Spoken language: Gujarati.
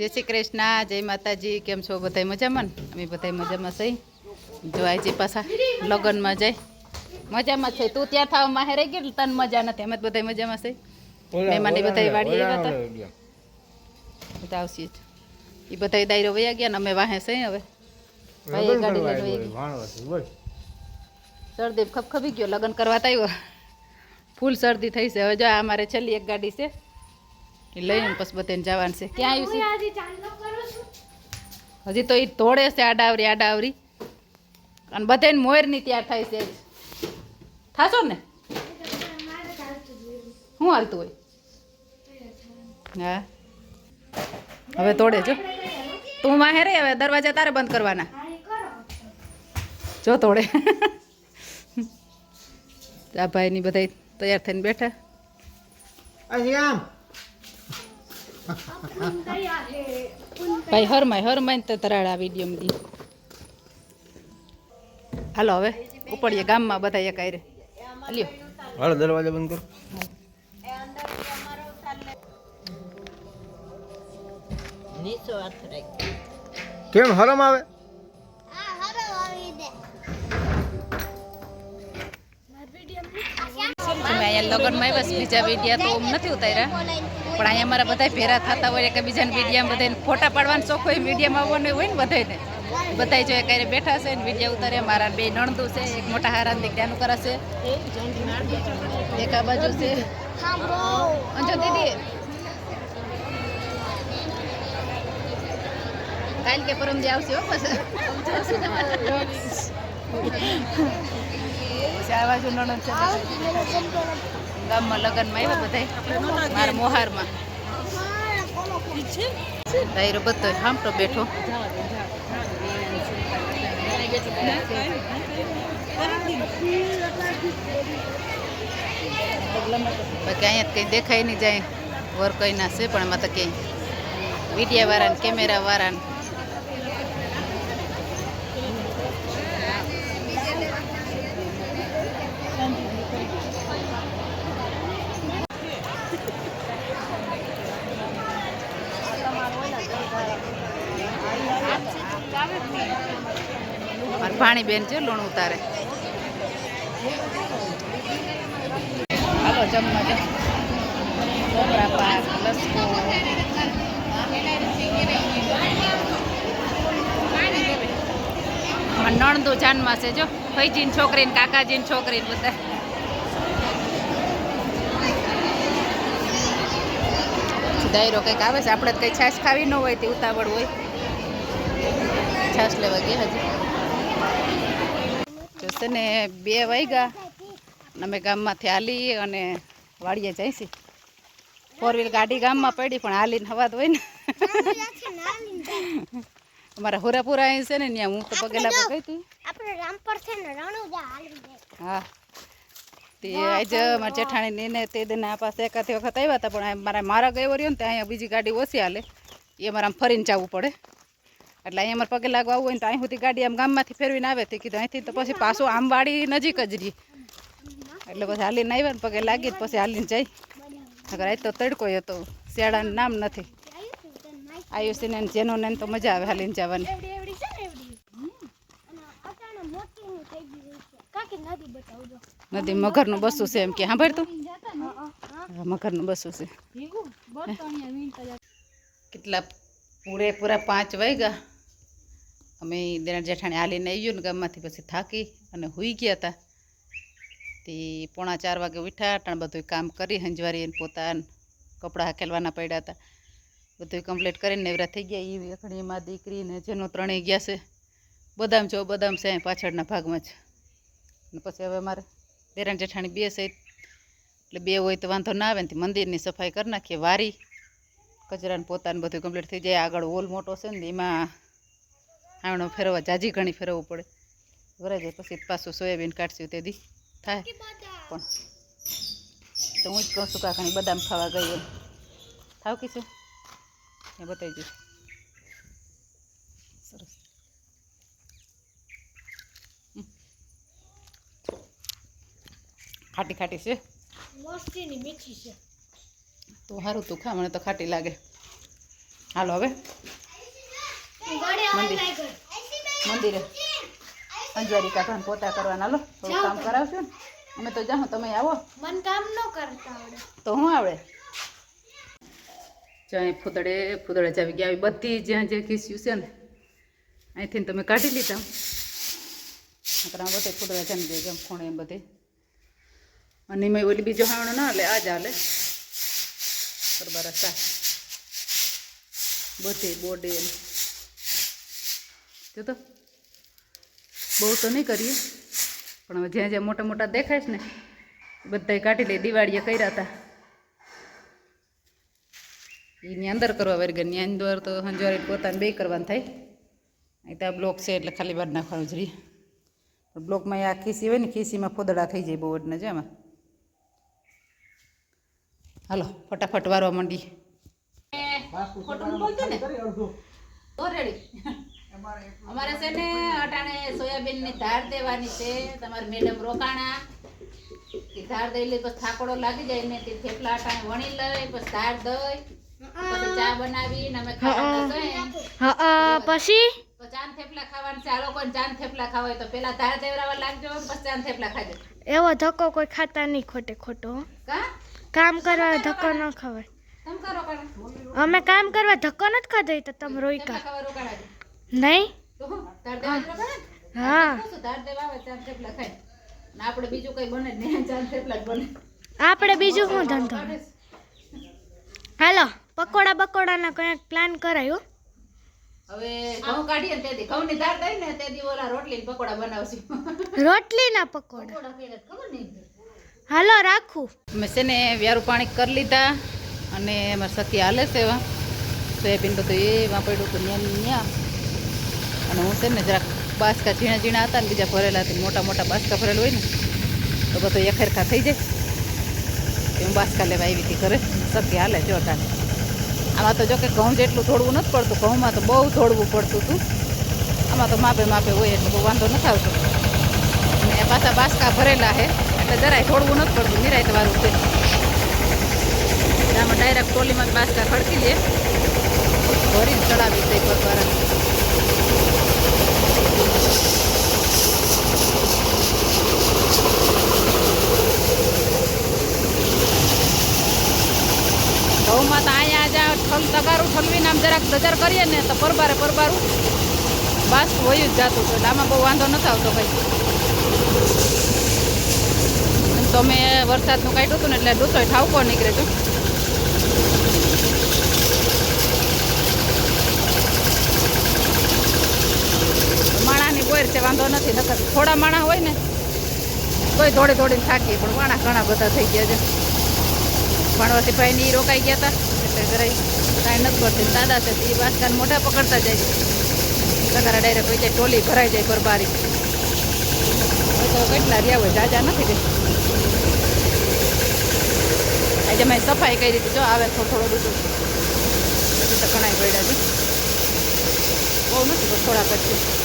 જય શ્રી કૃષ્ણ જય માતાજી કેમ છો બધા મજામાં ને? અમે બધા મજામાં સહી જો આજે પાછા લગ્નમાં જાય. મજામાં છે. તું ત્યાં થાવ માહે રહી ગયો તને મજા નથી. અમે બધા મજામાં છે મહેમાનને બધાય વાળી આવ્યા હતા. બધા આવશે એ બધા દાયરો વયા ગયા ને અમે વાહે છે હવે. ભાઈ ગાડી લઈને વહી. શરદી ખપખપી ગયો લગ્ન કરવા આવ્યો. ફૂલ શરદી થઈ છે. હવે જો આ અમારે છેલ્લી એક ગાડી છે. એ લઈને પછી બધાને જવાનું છે. ક્યાં આવ્યું છે? હજી તો એ તોડે છે આડાવરી આડાવરી. અને બધાને મોરની તૈયાર થાય છે. થાશો ને? શું હાલતું હોય? હા. હવે તોડે જો. તું માહે રે હવે દરવાજા તારે બંધ કરવાના. જો તોડે આ ભાઈની બધા તૈયાર થઈને બેઠા. ભાઈ હરમાય હરમાય તો તરાડ આ વીડિયો દી. હાલો હવે ઉપડીએ ગામમાં બધા એક આયરે લ્યો હાલો દરવાજા બંધ કરો. કેમ હરમ આવે? અહીંયા લગ્નમાં આવ્યા બીજા વિડીયા તો નથી ઉતાર્યા. પણ અહીંયા અમારા બધા ભેરા થતા હોય એકબીજાને બીજાને વિડીયામાં બધાને ફોટા પાડવાનો શોખ હોય મીડિયામાં આવવાનું હોય ને બધાને બધા જો ક્યારે બેઠા છે ને વિડીયા ઉતારે મારા બે નણંદુ છે, એક મોટા હારા દીકરાનું કરાશે એક આ બાજુ છે. અંજો દીદી, કાલ કે પરમ જે આવશે હો પછી. પછી આ બાજુ નણંદ છે. ગામમાં લગ્નમાં આવ્યા બધા મારા મોહારમાં. બધો હામટો બેઠો. બાકી અહીંયા કંઈ દેખાય નહીં જાય. વર્ક કઈ ના છે પણ એમાં તો ક્યાંય. મીડિયા વાળા ભાણી બેન છે, લૂણ ઉતારે. હાલો, જમવા જાઓ ઢોકળા પાક, લસકો. નણંદો જાનમાં છે, જો. ફઈજીન છોકરી ને કાકાજીન છોકરી ને બધા. દાયરો કંઈક આવે છે? આપણે કંઈ છાશ ખાવી ન હોય, તે ઉતાવળ હોય. છાશ લેવા ગયા હજી. છે ને બે વાગ્યા અમે ગામમાંથી હાલી અને વાડીએ જઈશી ફોર વ્હીલ ગાડી ગામમાં પડી પણ હાલીને હવાદ હોય ને અમારા હુરાપુરા અહીં છે ને ત્યાં હું તો પગેલા પર ગઈ હતી. હા. તે આજે મારા જેઠાણી ને તે દિન આ પાસે એકાથી વખત આવ્યા હતા પણ મારા મારા ગયો રહ્યો ને ત્યાં અહીંયા બીજી ગાડી ઓછી હાલે. એ મારે આમ ફરીને જવું પડે. એટલે અહીંયા અમારે પગે લાગવા આવવું હોય ને તો અહીં સુધી ગાડી આમ ગામમાંથી ફેરવીને આવે તે કીધું અહીંથી તો પછી પાછું આમ વાડી નજીક જ રહી. એટલે પછી હાલીને આવ્યા ને પગે લાગી તો પછી હાલીને જાય અગર આજ તો તડકો હતો શિયાળાનું નામ નથી. આયુષીને ને જેનો ને તો મજા આવે હાલીને જવાની. એવડી એવડી છે ને એવડી? અને અટાણે મોટી ની થઈ ગઈ છે. કાકી નદી બતાવજો. નદી મગરનું બસું છે એમ કે સાંભળ તું. હા હા, મગરનું બસું છે. કેટલા પૂરેપૂરા પાંચ વાગ્યા. અમે દેણા જેઠાણી હાલીને ગયું ને ગામમાંથી, પછી થાકી અને હુઈ ગયા હતા તે પોણા ચાર વાગે ઉઠ્યા અટાણ બધું કામ કરી હંજવારી ને પોતાને કપડાં હાકેલવાના પડ્યા હતા બધું કમ્પ્લીટ કરીને નેવરા થઈ ગયા. એ અખણીમાં દીકરી ને જેનો ત્રણેય ગયા છે. બદામ જો બદામ છે પાછળના ભાગમાં જ. અને પછી હવે મારે દેરાણ જેઠાણી બે છે. એટલે બે હોય તો વાંધો ના આવે ને મંદિરની સફાઈ કરી નાખીએ વારી. કચરાને પોતાને બધું કમ્પ્લીટ થઈ જાય. આગળ હોલ મોટો છે ને, એમાં આવણો ફેરવવા જાજી ઘણી ફેરવવું પડે. વરાજે જાય પછી પાછું સોયાબીન કાઢશું તે દી. થાય. પણ તો હું જ કહું છું કાકાની બદામ ખાવા ગઈ એમ થાવ કીશું એ બતાવી દઈશ. સરસ. ખાટી ખાટી છે. તો સારું તું ખા મને તો ખાટી લાગે. હાલો હવે. મંદિર. મંદિરે. અંજવારી કાઢવાને પોતા કરવાના. લો થોડું કામ કરાવશો ને? અમે તો જાઉં તમે આવો. મન કામ ન કરતા આવડે. તો હું આવડે? જ્યાં ફૂદડે ફૂદડે જાવી ગયા આવી બધી જ્યાં જે ખીસ્યું છે ને અહીંથી તમે કાઢી લીધા. નકર આ બધે ફૂદડા જામી ને જેમ ખૂણે એમ બધે. અને એમાં ઓલી બીજો હાવણો ના હાલે આ જ હાલે. બરાબર સા બધે બોડી એમ. જો તો બહુ તો નહીં કરીએ. પણ હવે જ્યાં જ્યાં મોટા મોટા દેખાય છે ને બધાય કાઢી લે દિવાળીએ કર્યા હતા એની અંદર કરવા વળી ગયા. એની અંદર તો હંજવારી પોતાને બે કરવાનું થાય. અહીં તો આ બ્લોક છે એટલે ખાલી બહાર નાખવાનું જ રહીએ. બ્લોકમાં આ ખીસી હોય ને ખીસીમાં ફોદડા થઈ જાય બહુ એટલે જેમાં. એમાં હાલો ફટાફટ વારવા માંડીએ. ખોટું બોલતો ને? તો રેડી. અમારે છે ને અટાણે સોયાબીનની ધાર દેવાની છે. તમારી મેડમ રોકાણા. તે ધાર દઈ લે પછી થાકડો લાગી જાય ને તે થેપલા અટાણે વણી લઈ પછી ધાર દઈ પછી ચા બનાવી ને અમે ખાવા પછી? તો ચાંદ થેપલા ખાવાનું છે. આ લોકોને ચાંદ થેપલા ખાવા તો પેલા ધાર દેવરાવા લાગજો ને પછી ચાંદ થેપલા ખાજો. એવો ધક્કો કોઈ ખાતા નહીં ખોટે ખોટો. કા? કામ કરવા ધક્કો ન ખવાય. અમે કામ કરવા ધક્કો નથી ખાધો તો તમે રોઈ કા. ખાવા રોકાણા છે. નહીં? તો હું આપણે બીજું કઈ બને જ નહીં થેપલા જ બને. આપણે બીજું શું ધંધો? હાલો પકોડા બકોડાના કંઈક પ્લાન કરાયો? હવે ઘઉં કાઢીએ ને તેથી ઘઉંની દાળ દઈ ને તેથી ઓલા રોટલી ને પકોડા બનાવશું. રોટલીના પકોડા? હાલો રાખું. મેં છે ને વ્યારું પાણી કરી લીધા અને અમારે સખી હાલે છે એવા સોયાબીન બધું એમાં પડ્યું હતું ન્યા ન્યા. અને હું છે ને જરાક બાસકા ઝીણા ઝીણા હતા ને બીજા ભરેલા હતા. મોટા મોટા બાસકા ભરેલા હોય ને, તો બધું એખેરખા થઈ જાય. હું બાસકા લેવા આવી હતી ઘરે. સખી હાલે જો તાને આમાં તો જો કે ઘઉં જેટલું થોડવું નથી પડતું. ઘઉંમાં તો બહુ થોડવું પડતું હતું. આમાં તો માપે માપે હોય એટલે બહુ વાંધો નથી આવતો. અને પાછા બાસકા ભરેલા છે, એટલે જરાય થોડવું નથી પડતું. નિરાય વાળું છે. આમાં ડાયરેક્ટ ટોલીમાં બાસકા ખડકી લે. ભરીને ચડાવી દે પર ઘઉંમાં તો અહીંયા જ્યાં ઠલ તગારું ઠલવીને આમ જરાક બજાર કરીએ ને તો પરબારે પરબારું. બાસ હોય જ જાતું હતું આમાં બહુ વાંધો નથી આવતો કંઈ તમે તો વરસાદનું કાઢ્યું હતું ને એટલે ડૂસો ઠાવકો નીકળે છે. માણાની બોર છે, વાંધો નથી. નકર થોડા માણા હોય ને, તોય થોડી થોડી થાકીએ. પણ માણા ઘણા બધા થઈ ગયા છે. ભણવાથી ભાઈ ની રોકાઈ ગયા હતા. એટલે જરાય કાંઈ નથી કરતી. દાદા છે એ બાસકાને મોઢા પકડતા જાય લગારા ડાયરેક્ટ હોય જાય ટોલી ભરાઈ જાય પરબારી તો કેટલા રહ્યા હોય, જાજા નથી કે આજે મેં સફાઈ કરી દીધી જો આવે તો થોડું બધું. હજી તો ઘણા પડ્યા છે. બહુ નથી થોડા કરશે